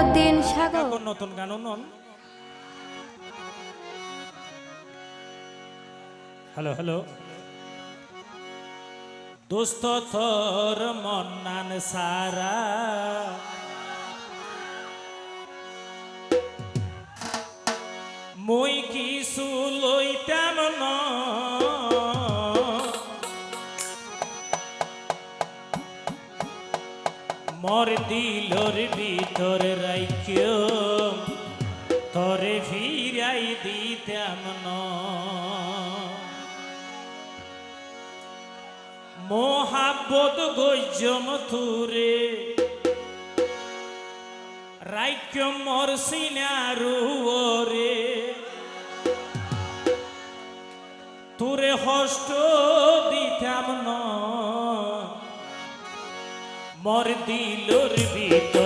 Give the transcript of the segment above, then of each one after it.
উদ্দিন সাগর। নতুন গান নন hello hello. দোস্ত থর মন্নান সারা। মই কি লৈ মর দিলর ভিতর রাইকিও তরে ফিরাই দিতাম মোহাব্বত গজম থুরে রাইক্য মর সিনারু রে তুরে হস্ত দিতাম মর দিলর ভিতর।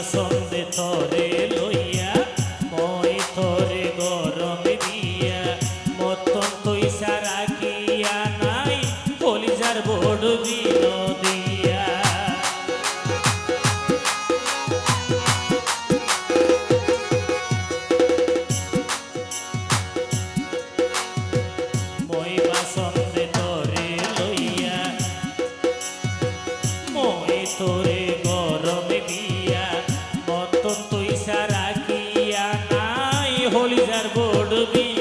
corazón. হলি যার বড়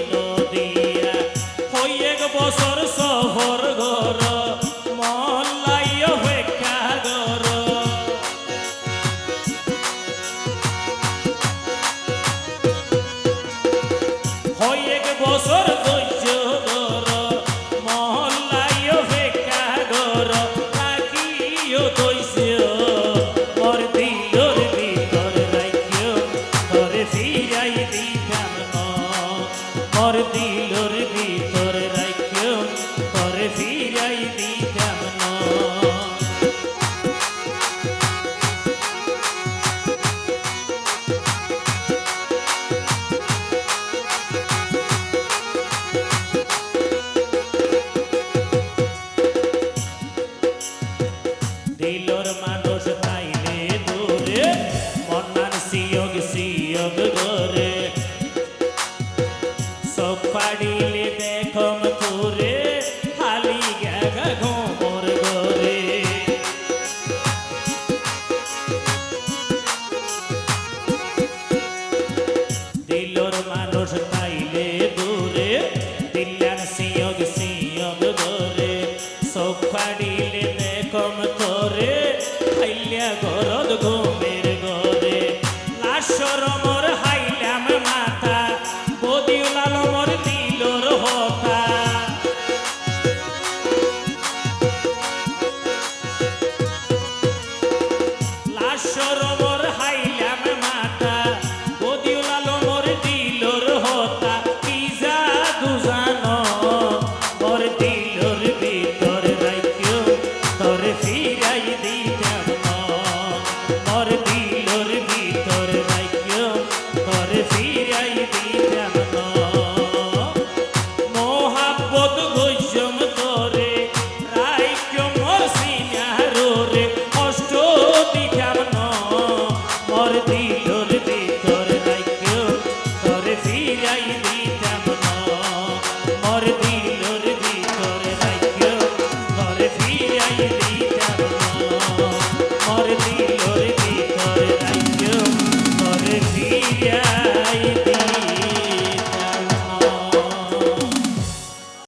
और